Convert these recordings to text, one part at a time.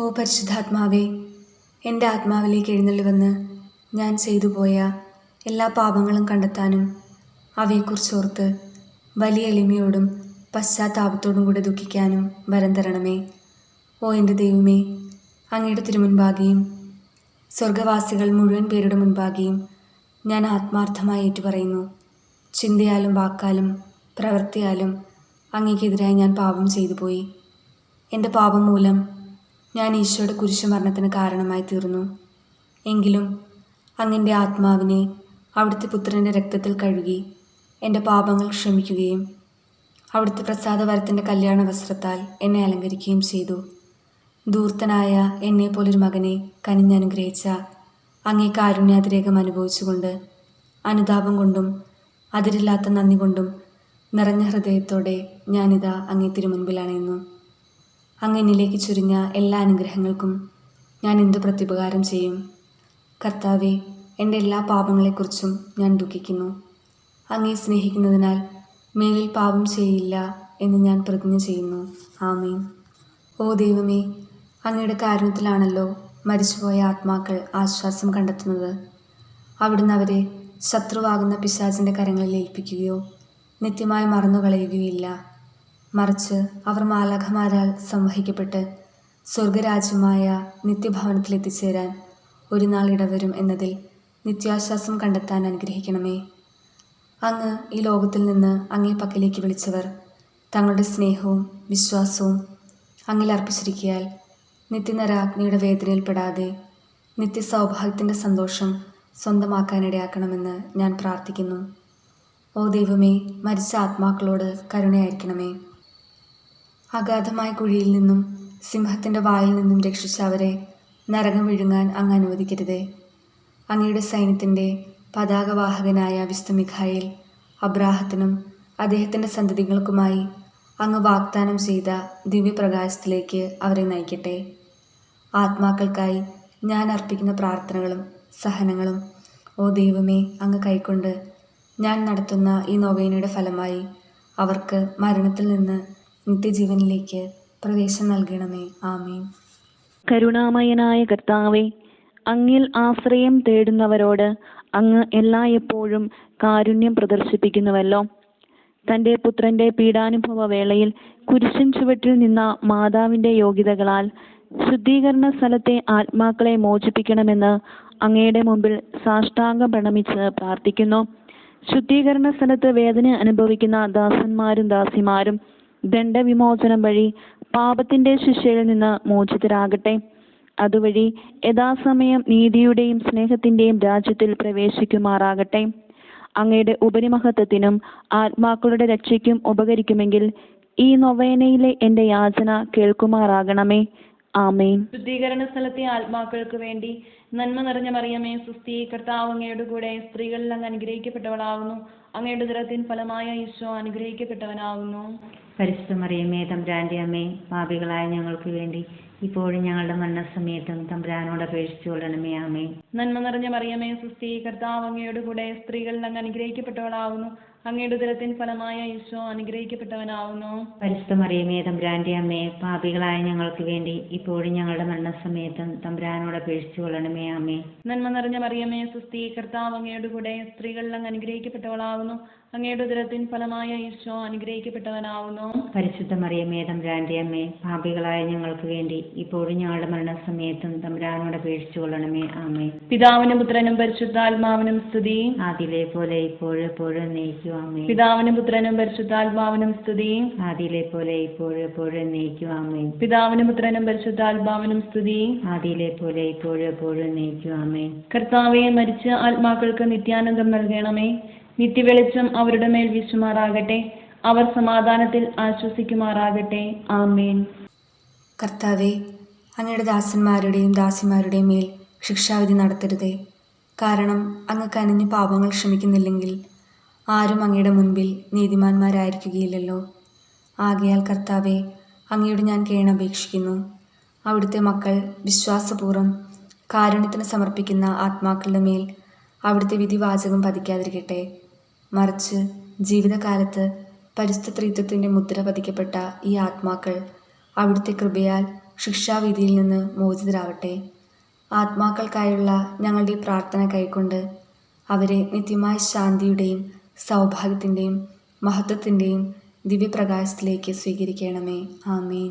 ഓ പരിശുദ്ധാത്മാവേ എന്റെ ആത്മാവിലേക്ക് എഴുന്നള്ളി വന്ന് ഞാൻ ചെയ്തു പോയ എല്ലാ പാപങ്ങളും കണ്ടെത്താനും അവയെക്കുറിച്ചോർത്ത് വലിയ എളിമയോടും പശ്ചാത്താപത്തോടും കൂടെ ദുഃഖിക്കാനും വരം തരണമേ. ഓ എന്റെ ദൈവമേ അങ്ങയുടെ തിരുമുൻപാകെയും സ്വർഗവാസികൾ മുഴുവൻ പേരുടെ മുൻപാകെയും ഞാൻ ആത്മാർത്ഥമായി ഏറ്റുപറയുന്നു. ചിന്തയാലും വാക്കാലും പ്രവൃത്തിയാലും അങ്ങേക്കെതിരായി ഞാൻ പാപം ചെയ്തു പോയി. എന്റെ പാപം മൂലം ഞാൻ ഈശോയുടെ കുരിശുമരണത്തിന് കാരണമായി തീർന്നു. എങ്കിലും അങ്ങന്റെ ആത്മാവിനെ അവിടുത്തെ പുത്രന്റെ രക്തത്തിൽ കഴുകി എന്റെ പാപങ്ങൾ ക്ഷമിക്കുകയും അവിടുത്തെ പ്രസാദവരത്തിന്റെ കല്യാണ വസ്ത്രത്താൽ എന്നെ അലങ്കരിക്കുകയും ചെയ്തു. ദൂർത്തനായ എന്നെപ്പോലൊരു മകനെ കനിഞ്ഞനുഗ്രഹിച്ച അങ്ങേ കാരുണ്യാതിരേകം അനുഭവിച്ചുകൊണ്ട് അനുതാപം കൊണ്ടും അതിരില്ലാത്ത നന്ദി കൊണ്ടും നിറഞ്ഞ ഹൃദയത്തോടെ ഞാനിതാ അങ്ങേ തിരുമുൻപിൽ അണയുന്നു അങ്ങ് എന്നിലേക്ക് ചുരിഞ്ഞ എല്ലാ അനുഗ്രഹങ്ങൾക്കും ഞാൻ എന്തു പ്രത്യുപകാരം ചെയ്യും? കർത്താവെ എന്റെ എല്ലാ പാപങ്ങളെക്കുറിച്ചും ഞാൻ ദുഃഖിക്കുന്നു. അങ്ങേ സ്നേഹിക്കുന്നതിനാൽ മേലിൽ പാപം ചെയ്യില്ല എന്ന് ഞാൻ പ്രതിജ്ഞ ചെയ്യുന്നു. ആമീൻ. ഓ ദൈവമേ അങ്ങയുടെ കാരുണ്യത്തിലാണല്ലോ മരിച്ചുപോയ ആത്മാക്കൾ ആശ്വാസം കണ്ടെത്തുന്നത്. അവിടുന്ന് അവരെ ശത്രുവാകുന്ന പിശാചിന്റെ കരങ്ങളിൽ ഏൽപ്പിക്കുകയോ നിത്യമായി മറന്നുകളയുകയില്ല മറിച്ച് അവർ മാലാഖമാരാൽ സംവഹിക്കപ്പെട്ട് സ്വർഗരാജ്യമായ നിത്യഭവനത്തിൽ എത്തിച്ചേരാൻ ഒരു നാൾ ഇടവരും എന്നതിൽ നിത്യാശ്വാസം കണ്ടെത്താൻ അനുഗ്രഹിക്കണമേ. അങ്ങ് ഈ ലോകത്തിൽ നിന്ന് അങ്ങേ പക്കലേക്ക് വിളിച്ചവർ തങ്ങളുടെ സ്നേഹവും വിശ്വാസവും അങ്ങിൽ അർപ്പിച്ചിരിക്കിയാൽ നിത്യനരാഗ്നിയുടെ വേദനയിൽപ്പെടാതെ നിത്യസൗഭാഗ്യത്തിന്റെ സന്തോഷം സ്വന്തമാക്കാനിടയാക്കണമെന്ന് ഞാൻ പ്രാർത്ഥിക്കുന്നു. ഓ ദൈവമേ മരിച്ച ആത്മാക്കളോട് കരുണയായിരിക്കണമേ. അഗാധമായ കുഴിയിൽ നിന്നും സിംഹത്തിന്റെ വായിൽ നിന്നും രക്ഷിച്ച അവരെ നരകം വിഴുങ്ങാൻ അങ്ങ് അനുവദിക്കരുതേ. അങ്ങയുടെ സൈന്യത്തിന്റെ പതാകവാഹകനായ വിശുദ്ധ മിഖായിൽ അബ്രാഹത്തിനും അദ്ദേഹത്തിന്റെ സന്തതികൾക്കുമായി അങ്ങ് വാഗ്ദാനം ചെയ്ത ദിവ്യപ്രകാശത്തിലേക്ക് അവരെ നയിക്കട്ടെ. ആത്മാക്കൾക്കായി ഞാൻ അർപ്പിക്കുന്ന പ്രാർത്ഥനകളും സഹനങ്ങളും ഓ ദൈവമേ അങ്ങ് കൈക്കൊണ്ട് ഞാൻ നടത്തുന്ന ഈ നോവേനയുടെ ഫലമായി അവർക്ക് മരണത്തിൽ നിന്ന് നിത്യജീവനിലേക്ക് പ്രവേശം നൽകണമേ. ആമീൻ. കരുണാമയനായ കർത്താവെ അങ്ങിൽ ആശ്രയം തേടുന്നവരോട് അങ്ങ് എല്ലായ്പ്പോഴും കാരുണ്യം പ്രദർശിപ്പിക്കുന്നുവല്ലോ. തന്റെ പുത്രന്റെ പീഡാനുഭവ വേളയിൽ കുരിശൻ ചുവട്ടിൽ നിന്ന മാതാവിന്റെ യോഗ്യതകളാൽ ശുദ്ധീകരണ സ്ഥലത്തെ ആത്മാക്കളെ മോചിപ്പിക്കണമെന്ന് അങ്ങയുടെ മുമ്പിൽ സാഷ്ടാംഗം പ്രണമിച്ച് പ്രാർത്ഥിക്കുന്നു. ശുദ്ധീകരണ സ്ഥലത്ത് വേദന അനുഭവിക്കുന്ന ദാസന്മാരും ദാസിമാരും ദണ്ഡവിമോചനം വഴി പാപത്തിന്റെ ശിക്ഷയിൽ നിന്ന് മോചിതരാകട്ടെ. അതുവഴി യഥാസമയം നീതിയുടെയും സ്നേഹത്തിന്റെയും രാജ്യത്തിൽ പ്രവേശിക്കുമാറാകട്ടെ. അങ്ങയുടെ ഉപരിമഹത്വത്തിനും ആത്മാക്കളുടെ രക്ഷയ്ക്കും ഉപകരിക്കുമെങ്കിൽ ഈ നൊവേനയിലെ എന്റെ യാചന കേൾക്കുമാറാകണമേ. ആമേൻ. ശുദ്ധീകരണ സ്ഥലത്തെ ആത്മാക്കൾക്ക് വേണ്ടി നന്മ നിറഞ്ഞ മറിയമേ സുസ്ഥി കർത്താവ് അങ്ങയുടെ കൂടെ സ്ത്രീകളിൽ അങ്ങ് അനുഗ്രഹിക്കപ്പെട്ടവളാകുന്നു അങ്ങയുടെ ദൃഢത്തിൻ ഫലമായ ഈശോ അനുഗ്രഹിക്കപ്പെട്ടവനാകുന്നു. പരിശുദ്ധ മറിയമേ തമ്പുരാന്റെ അമ്മേ പാപികളായ ഞങ്ങൾക്ക് വേണ്ടി ഇപ്പോഴും ഞങ്ങളുടെ മരണസമയത്തും തമ്പുരാനോട് അപേക്ഷിച്ചു കൊള്ളണമേ ആമേ നന്മ നിറഞ്ഞ മറിയമേ സൃഷ്ടി കർത്താവ് അങ്ങയുടെ കൂടെ സ്ത്രീകളിൽ അങ്ങ് അനുഗ്രഹിക്കപ്പെട്ടവളാകുന്നു. അങ്ങയുടെ ഉദരത്തിൻ ഫലമായ ഈശോ അനുഗ്രഹിക്കപ്പെട്ടവനാവുന്നു. പരിശുദ്ധ മറിയമേ തമ്പുരാന്റെ അമ്മേ പാപികളായ ഞങ്ങൾക്ക് വേണ്ടി ഇപ്പോഴും ഞങ്ങളുടെ മരണസമയത്തും തമ്പുരാനോട് അപേക്ഷിച്ചു കൊള്ളണമേ അമ്മേ നന്മ നിറഞ്ഞ മറിയമേ സുസ്ഥി കർത്താവ് അങ്ങയുടെ കൂടെ സ്ത്രീകളിൽ അങ്ങ് അനുഗ്രഹിക്കപ്പെട്ടവളാവുന്നു. അങ്ങയുടെ ഉദരത്തിൻ ഫലമായ ഈശോ അനുഗ്രഹിക്കപ്പെട്ടവനാവുന്നു. പരിശുദ്ധ മറിയമേ തമ്പുരാന്റെ അമ്മേ പാപികളായ ഞങ്ങൾക്ക് വേണ്ടി ഇപ്പോഴും ഞങ്ങളുടെ മരണസമയത്തും തമ്പുരാനോട് അപേക്ഷിച്ചു കൊള്ളണമേ അമ്മേ പിതാവിനും പുത്രനും പരിശുദ്ധാത്മാവിനും സ്തുതി. ആദിയിലെ പോലെ ഇപ്പോഴും എപ്പോഴും നയിക്കും ആമേ പിതാവിനും പുത്രനും പരിശുദ്ധാത്മാവിനും സ്തുതി. ആദിയിലെ പോലെ ഇപ്പോഴും എപ്പോഴും ആമേ പിതാവിനും പുത്രനും പരിശുദ്ധാത്മാവിനും സ്തുതി. ആദിയിലെ പോലെ ഇപ്പോഴും എപ്പോഴും ആമേ കർത്താവെ മരിച്ച ആത്മാക്കൾക്ക് നിത്യാനന്ദം നൽകണമേ. നിത്യവെളിച്ചം അവരുടെ മേൽ വീശുമാറാകട്ടെ. അവർ സമാധാനത്തിൽ ആശ്വസിക്കുമാറാകട്ടെ. ആമേൻ. കർത്താവെ അങ്ങയുടെ ദാസന്മാരുടെയും ദാസിമാരുടെയും മേൽ ശിക്ഷാവിധി നടത്തരുതേ. കാരണം അങ്ങ് കനിഞ്ഞ് പാപങ്ങൾ ക്ഷമിക്കുന്നില്ലെങ്കിൽ ആരും അങ്ങയുടെ മുൻപിൽ നീതിമാന്മാരായിരിക്കുകയില്ലല്ലോ. ആകയാൽ കർത്താവെ അങ്ങയോട് ഞാൻ കേണപേക്ഷിക്കുന്നു. അവിടുത്തെ മക്കൾ വിശ്വാസപൂർവം കാരുണ്യത്തിന് സമർപ്പിക്കുന്ന ആത്മാക്കളുടെ മേൽ അവിടുത്തെ വിധിവാചകം പതിക്കാതിരിക്കട്ടെ. മറിച്ച് ജീവിതകാലത്ത് പരിസ്ഥിതി ത്രിത്വത്തിന്റെ മുദ്ര പതിക്കപ്പെട്ട ഈ ആത്മാക്കൾ അവിടുത്തെ കൃപയാൽ ശിക്ഷാവിധിയിൽ നിന്ന് മോചിതരാവട്ടെ. ആത്മാക്കൾക്കായുള്ള ഞങ്ങളുടെ പ്രാർത്ഥന കൈക്കൊണ്ട് അവരെ നിത്യമായ ശാന്തിയുടെയും സൗഭാഗ്യത്തിന്റെയും മഹത്വത്തിന്റെയും ദിവ്യപ്രകാശത്തിലേക്ക് സ്വീകരിക്കണമേ. ആമേൻ.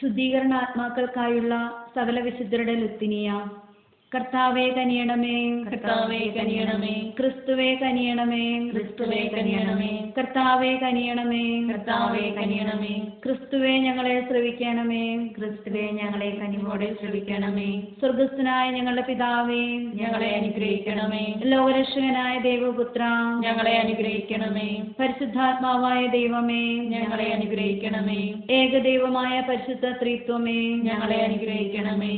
ശുദ്ധീകരണ ആത്മാക്കൾക്കായുള്ള സകല വിശുദ്ധരുടെ ലുത്തിനിയ കർത്താവെ കനിയണമേ കർത്താവേ കനിയണമേ ക്രിസ്തുവേ കനിയണമേ ക്രിസ്തുവേ കനിയണമേ കർത്താവേ കനിയണമേ കർത്താവേ കനിയണമേ ക്രിസ്തുവേ ഞങ്ങളെ ശ്രവിക്കണമേ ക്രിസ്തുവേ ഞങ്ങളെ കനിവോടെ ശ്രവിക്കണമേ സ്വർഗസ്ഥനായ ഞങ്ങളുടെ പിതാവേ ഞങ്ങളെ അനുഗ്രഹിക്കണമേ ലോകരക്ഷകനായ ദൈവപുത്ര ഞങ്ങളെ അനുഗ്രഹിക്കണമേ പരിശുദ്ധാത്മാവായ ദൈവമേ ഞങ്ങളെ അനുഗ്രഹിക്കണമേ ഏകദൈവമായ പരിശുദ്ധ ത്രിത്വമേ ഞങ്ങളെ അനുഗ്രഹിക്കണമേ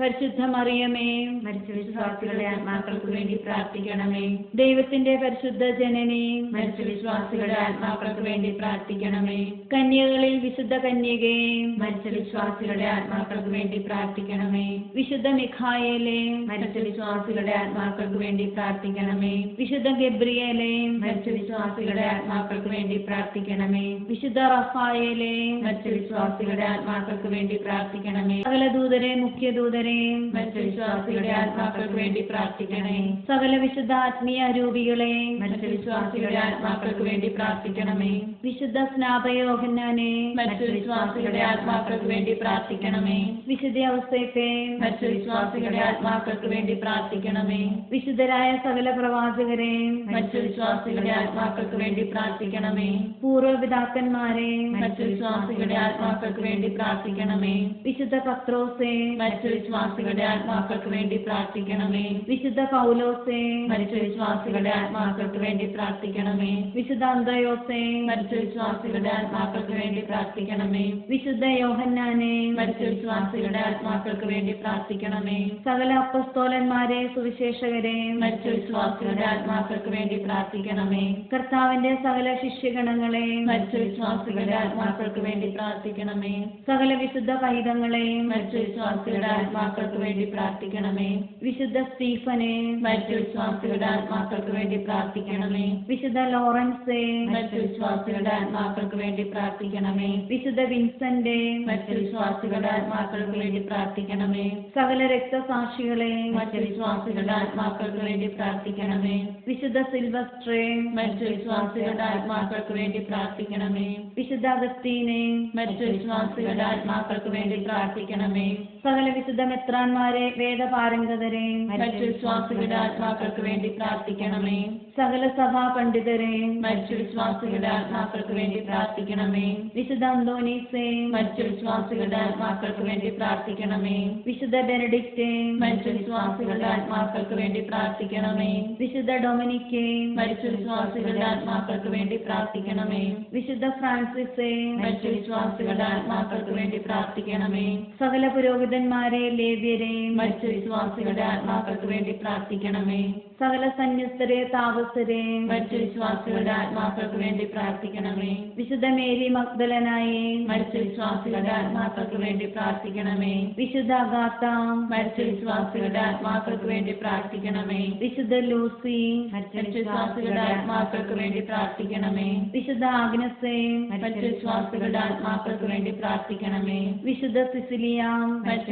പരിശുദ്ധ മറിയമേ മരിച്ച വിശ്വാസികളുടെ ആത്മാക്കൾക്ക് വേണ്ടി പ്രാർത്ഥിക്കണമേ. ദൈവത്തിന്റെ പരിശുദ്ധ ജനനി മരിച്ച വിശ്വാസികളുടെ ആത്മാക്കൾക്ക് വേണ്ടി പ്രാർത്ഥിക്കണമേ. കന്യകളിൽ വിശുദ്ധ കന്യകേ മരിച്ച വിശ്വാസികളുടെ ആത്മാക്കൾക്ക് വേണ്ടി പ്രാർത്ഥിക്കണമേ. വിശുദ്ധ മിഖായേലെ മരിച്ച വിശ്വാസികളുടെ ആത്മാക്കൾക്ക് വേണ്ടി പ്രാർത്ഥിക്കണമേ. വിശുദ്ധ ഗബ്രിയേലെ മരിച്ച വിശ്വാസികളുടെ ആത്മാക്കൾക്ക് വേണ്ടി പ്രാർത്ഥിക്കണമേ. വിശുദ്ധ റഫായേലെ മരിച്ച വിശ്വാസികളുടെ ആത്മാക്കൾക്ക് വേണ്ടി പ്രാർത്ഥിക്കണമേ. സകല ദൂതരെ മുഖ്യദൂതരെ മറ്റു വിശ്വാസികളുടെ ആത്മാക്കൾക്ക് വേണ്ടി പ്രാർത്ഥിക്കണേ സകല വിശുദ്ധ ആത്മീയ രൂപികളെ മറ്റു വിശ്വാസികളുടെ ആത്മാക്കൾക്ക് വേണ്ടി പ്രാർത്ഥിക്കണമേ. വിശുദ്ധ സ്നാപയോഹന്നാനെ മറ്റു വിശ്വാസികളുടെ ആത്മാക്കൾക്ക് വേണ്ടി പ്രാർത്ഥിക്കണമേ. വിശുദ്ധ അവസ്ഥയത്തെ മറ്റു വിശ്വാസികളുടെ ആത്മാക്കൾക്ക് വേണ്ടി പ്രാർത്ഥിക്കണമേ. വിശുദ്ധരായ സകല പ്രവാചകരെ മറ്റു വിശ്വാസികളുടെ ആത്മാക്കൾക്ക് വേണ്ടി പ്രാർത്ഥിക്കണമേ. പൂർവപിതാക്കന്മാരെ മറ്റു വിശ്വാസികളുടെ ആത്മാക്കൾക്ക് വേണ്ടി പ്രാർത്ഥിക്കണമേ. വിശുദ്ധ പത്രോസെ മരിച്ച വിശ്വാസികളുടെ ആത്മാക്കൾക്ക് വേണ്ടി പ്രാർത്ഥിക്കണമേ. വിശുദ്ധ പൗലോസേ മരിച്ച വിശ്വാസികളുടെ ആത്മാക്കൾക്ക് വേണ്ടി പ്രാർത്ഥിക്കണമേ. വിശുദ്ധ അന്തയോസേ മരിച്ച വിശ്വാസികളുടെ ആത്മാക്കൾക്ക് വേണ്ടി പ്രാർത്ഥിക്കണമേ. വിശുദ്ധ യോഹന്നാനെ മരിച്ച വിശ്വാസികളുടെ ആത്മാക്കൾക്ക് വേണ്ടി പ്രാർത്ഥിക്കണമേ. സകല അപ്പസ്തോലന്മാരെ സുവിശേഷകരെ മരിച്ച വിശ്വാസികളുടെ ആത്മാക്കൾക്ക് വേണ്ടി പ്രാർത്ഥിക്കണമേ. കർത്താവിന്റെ സകല ശിഷ്യഗണങ്ങളെ മരിച്ച വിശ്വാസികളുടെ ആത്മാക്കൾക്ക് വേണ്ടി പ്രാർത്ഥിക്കണമേ. സകല വിശുദ്ധ പൈതങ്ങളെയും മരിച്ച വിശ്വാസികളുടെ ആത്മാക്കൾക്ക് വേണ്ടി പ്രാർത്ഥിക്കണമേ. വിശുദ്ധ സ്റ്റീഫനെ മരിച്ച വിശ്വാസികളുടെ ആത്മാക്കൾക്ക് വേണ്ടി പ്രാർത്ഥിക്കണമേ. വിശുദ്ധ ലോറൻസെ മരിച്ച വിശ്വാസികളുടെ ആത്മാക്കൾക്ക് വേണ്ടി പ്രാർത്ഥിക്കണമേ. വിശുദ്ധ വിൻസന്റെ മരിച്ച വിശ്വാസികളുടെ ആത്മാക്കൾക്ക് വേണ്ടി പ്രാർത്ഥിക്കണമേ. സകല രക്തസാക്ഷികളെ മരിച്ച വിശ്വാസികളുടെ ആത്മാക്കൾക്ക് വേണ്ടി പ്രാർത്ഥിക്കണമേ. വിശുദ്ധ സിൽവസ്ട്രേ മരിച്ച വിശ്വാസികളുടെ ആത്മാക്കൾക്ക് വേണ്ടി പ്രാർത്ഥിക്കണമേ. വിശുദ്ധ അഗസ്തീനെ മരിച്ച വിശ്വാസികളുടെ ആത്മാക്കൾക്ക് വേണ്ടി പ്രാർത്ഥിക്കണമേ. സകല വിശുദ്ധ മെത്രാന്മാരെ വേദപാരംഗതരെ മറ്റു വിശ്വാസികളുടെ ആത്മാക്കൾക്ക് വേണ്ടി പ്രാർത്ഥിക്കണമേ. സകല സഭാ പണ്ഡിതരെ മറ്റു വിശ്വാസികളുടെ ആത്മാക്കൾക്ക് വേണ്ടി പ്രാർത്ഥിക്കണമേ. വിശുദ്ധ അന്തോനീസെ മരിച്ച വിശ്വാസികളുടെ ആത്മാക്കൾക്ക് വേണ്ടി പ്രാർത്ഥിക്കണമേ. വിശുദ്ധ ബെനഡിക്റ്റേയും മറ്റു വിശ്വാസികളുടെ ആത്മാക്കൾക്ക് വേണ്ടി പ്രാർത്ഥിക്കണമേ. വിശുദ്ധ ഡൊമിനിക്കേയും മറ്റു വിശ്വാസികളുടെ ആത്മാക്കൾക്ക് വേണ്ടി പ്രാർത്ഥിക്കണമേ. വിശുദ്ധ ഫ്രാൻസിസേയും മറ്റു വിശ്വാസികളുടെ ആത്മാക്കൾക്ക് വേണ്ടി പ്രാർത്ഥിക്കണമേ. സകല പുരോഹിതന്മാരെ ലേവ്യരെ മരിച്ച വിശ്വാസികളുടെ ആത്മാക്കൾക്ക് വേണ്ടി പ്രാർത്ഥിക്കണമേ. സകല സന്യസ്തരെ താപസരെയും മരിച്ച വിശ്വാസികളുടെ ആത്മാക്കൾക്ക് വേണ്ടി പ്രാർത്ഥിക്കണമേ. വിശുദ്ധ മേരി മക്ദലനായി മരിച്ച വിശ്വാസികളുടെ ആത്മാക്കൾക്ക് വേണ്ടി പ്രാർത്ഥിക്കണമേ. വിശുദ്ധ അഗാത്ത മരിച്ച വിശ്വാസികളുടെ ആത്മാക്കൾക്ക് വേണ്ടി പ്രാർത്ഥിക്കണമേ. വിശുദ്ധ ലൂസി. മരിച്ച വിശ്വാസികളുടെ ആത്മാക്കൾക്ക് വേണ്ടി പ്രാർത്ഥിക്കണമേ. വിശുദ്ധ ആഗ്നസെ മരിച്ച വിശ്വാസികളുടെ ആത്മാക്കൾക്ക് വേണ്ടി പ്രാർത്ഥിക്കണമേ. വിശുദ്ധ സിസിലിയ. മരിച്ച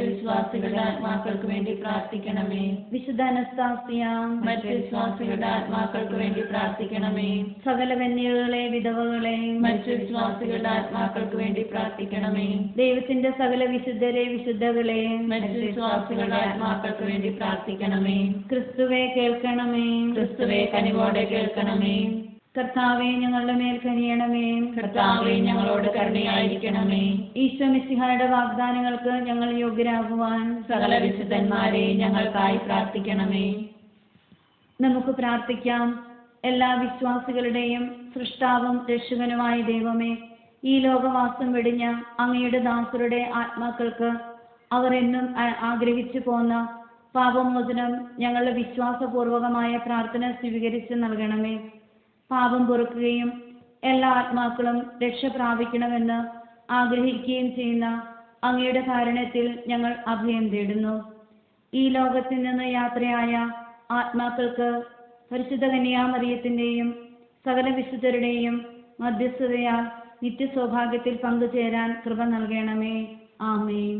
വിശ്വാസികളുടെ ആത്മാക്കൾക്ക് വേണ്ടി പ്രാർത്ഥിക്കണമേ. വിശുദ്ധ അനസ്താസിയ മരിച്ച വിശ്വാസികളുടെ ആത്മാക്കൾക്ക് വേണ്ടി പ്രാർത്ഥിക്കണമേ. സകല കന്യകളെ വിധവകളെ. മറ്റ് വിശ്വാസികളുടെ ആത്മാക്കൾക്ക് വേണ്ടി പ്രാർത്ഥിക്കണമേ. ദൈവത്തിന്റെ സകല വിശുദ്ധരെ വിശുദ്ധകളെ. മറ്റ് വിശ്വാസികളുടെ ആത്മാക്കൾക്ക് വേണ്ടി പ്രാർത്ഥിക്കണമേ. ക്രിസ്തുവെ കേൾക്കണമേ. ക്രിസ്തുവെ കനിവോടെ കേൾക്കണമേ. കർത്താവെ ഞങ്ങളുടെ മേൽ കനിയണമേ. കർത്താവെ ഞങ്ങളോട് കരുണയായിരിക്കണമേ. ഈശോ മിശിഹായുടെ വാഗ്ദാനങ്ങൾക്ക് ഞങ്ങൾ യോഗ്യരാകുവാൻ സകല വിശുദ്ധന്മാരെ ഞങ്ങൾക്കായി പ്രാർത്ഥിക്കണമേ. നമുക്ക് പ്രാർത്ഥിക്കാം. എല്ലാ വിശ്വാസികളുടെയും സൃഷ്ടാവും രക്ഷകനുമായ ദൈവമേ ഈ ലോകവാസം വെടിഞ്ഞ അങ്ങയുടെ ദാസരുടെ ആത്മാക്കൾക്ക് അവർ എന്നും ആഗ്രഹിച്ചു പോന്ന പാപമോചനം ഞങ്ങളുടെ വിശ്വാസപൂർവകമായ പ്രാർത്ഥന സ്വീകരിച്ച് നൽകണമേ. പാപം പൊറുക്കുകയും എല്ലാ ആത്മാക്കളും രക്ഷ പ്രാപിക്കണമെന്ന് ആഗ്രഹിക്കുകയും ചെയ്യുന്ന അങ്ങയുടെ കാരണത്തിൽ ഞങ്ങൾ അഭയം തേടുന്നു. ഈ ലോകത്തിൽ നിന്ന് യാത്രയായ ആത്മാക്കൾക്ക് പരിശുദ്ധ കന്യാമറിയത്തിന്റെയും സകല വിശുദ്ധരുടെയും മധ്യസ്ഥതയാൽ നിത്യസൗഭാഗ്യത്തിൽ പങ്കുചേരാൻ കൃപ നൽകണമേ. ആമേൻ.